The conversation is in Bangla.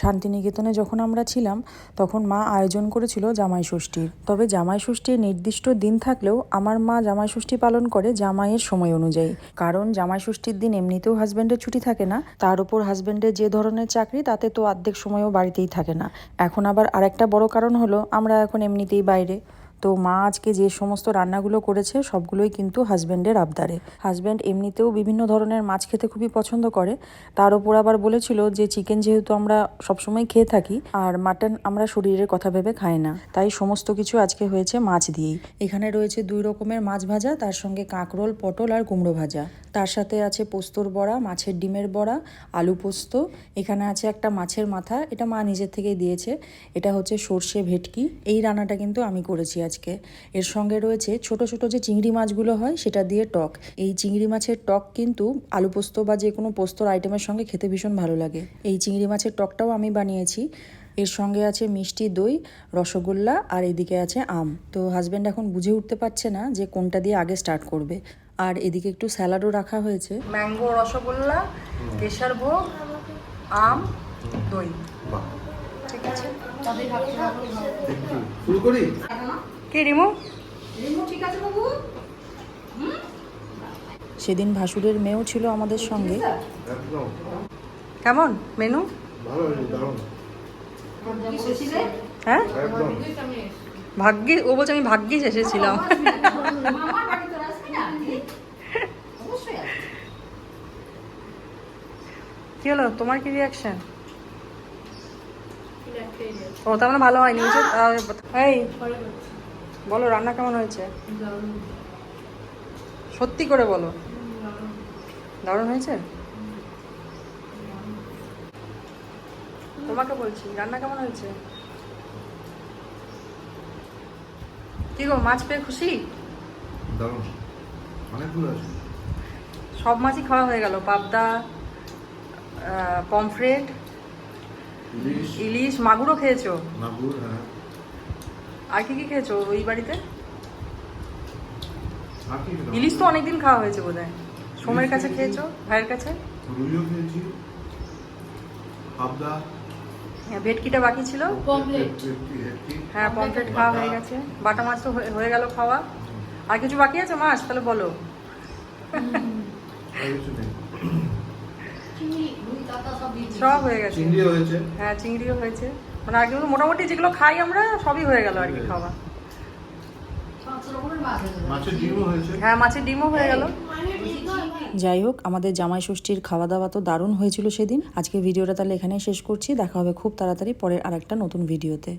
শান্তিনিকেতনে যখন আমরা ছিলাম, তখন মা আয়োজন করেছিল জামাই ষষ্ঠীর। তবে জামাই ষষ্ঠীর নির্দিষ্ট দিন থাকলেও আমার মা জামাই ষষ্ঠী পালন করে জামাইয়ের সময় অনুযায়ী। কারণ জামাই ষষ্ঠীর দিন এমনিতেও হাজব্যান্ডের ছুটি থাকে না। তার উপর হাজব্যান্ডের যে ধরনের চাকরি, তাতে তো অর্ধেক সময়ও বাড়িতেই থাকে না। এখন আবার আরেকটা বড় কারণ হলো, আমরা এখন এমনিতেই বাইরে। তো মা আজকে যে সমস্ত রান্নাগুলো করেছে, সবগুলোই কিন্তু হাজব্যান্ডের আবদারে। হাজব্যান্ড এমনিতেও বিভিন্ন ধরনের মাছ খেতে খুবই পছন্দ করে। তার ওপর আবার বলেছিল যে চিকেন যেহেতু আমরা সবসময় খেয়ে থাকি, আর মাটন আমরা শরীরের কথা ভেবে খাই না, তাই সমস্ত কিছু আজকে হয়েছে মাছ দিয়েই। এখানে রয়েছে দুই রকমের মাছ ভাজা, তার সঙ্গে কাঁকরোল, পটল আর কুমড়ো ভাজা। তার সাথে আছে পোস্তর বড়া, মাছের ডিমের বড়া, আলু পোস্ত। এখানে আছে একটা মাছের মাথা, এটা মা নিজের থেকেই দিয়েছে। এটা হচ্ছে সর্ষে ভেটকি। এই রান্নাটা কিন্তু আমি করেছি আজকে। এর সঙ্গে রয়েছে ছোট ছোট যে চিংড়ি মাছগুলো হয়, সেটা দিয়ে টক। এই চিংড়ি মাছের টক কিন্তু আলু পোস্ত বা যে কোনো পোস্তর আইটেমের সঙ্গে খেতে ভীষণ ভালো লাগে। এই চিংড়ি মাছের টকটাও আমি বানিয়েছি। এর সঙ্গে আছে মিষ্টি দই, রসগোল্লা আর এদিকে আছে আম। তো হাজব্যান্ড এখন বুঝে উঠতে পারছে না যে কোনটা দিয়ে আগে স্টার্ট করবে। আর এদিকে একটু স্যালাডও রাখা হয়েছে। ম্যাঙ্গো রসগোল্লা কেশর ভোগ আম দই। ঠিক আছে? শুরু করি? কে রিমু? সেদিন ভাসুরের মেয়েও ছিল আমাদের সঙ্গে। কেমন? মেনু? হ্যাঁ? একদম। ভাগ্যে ও বলছে আমি ভাগ্যিস এসেছিলাম। কি হলো? তোমার কি রিয়াকশন ও তার মানে ভালো হয়নি এই বলো রান্না কেমন হয়েছে? সত্যি করে বলো। দারুণ। হয়েছে? তোমাকে বলছি রান্না কেমন হয়েছে? কি গো মাছ পেয়ে খুশি? দারুণ। অনেকগুলো আছে। সব মাছই খাওয়া হয়ে গেল। পাবদা পমফ্রেট ইলিশ। মাগুরও খেয়েছো? মাগুর হ্যাঁ। আর কি কি খেয়েছো ওই বাড়িতে? ইলিশ তো অনেকদিন খাওয়া হয়েছে বোধ হয় সোমের কাছে খেয়েছো। ভাইয়ের কাছে? রুইও খেয়েছি। পাবদা। হ্যাঁ, ভেটকিটা বাকি ছিল। হ্যাঁ পমফ্রেট খাওয়া হয়ে গেছে। বাটা মাছ তো হয়ে- হয়ে গেল খাওয়া। আর কিছু বাকি আছে মাছ তাহলে বলো। সব হয়ে গেছে। হ্যাঁ চিংড়িও হয়েছে। মানে আগে মোটামুটি যেগুলো খাই আমরা সবই হয়ে গেল আর কি খাওয়া। মাছের ডিমও হয়েছে। হ্যাঁ মাছের ডিমও হয়ে গেল। যাই হোক আমাদের জামাই ষষ্ঠীর খাওয়া দাওয়া তো দারুণ হয়েছিল সেদিন। আজকে ভিডিওটা তাহলে এখানেই শেষ করছি। দেখা হবে খুব তাড়াতাড়ি পরের আরেকটা নতুন ভিডিওতে।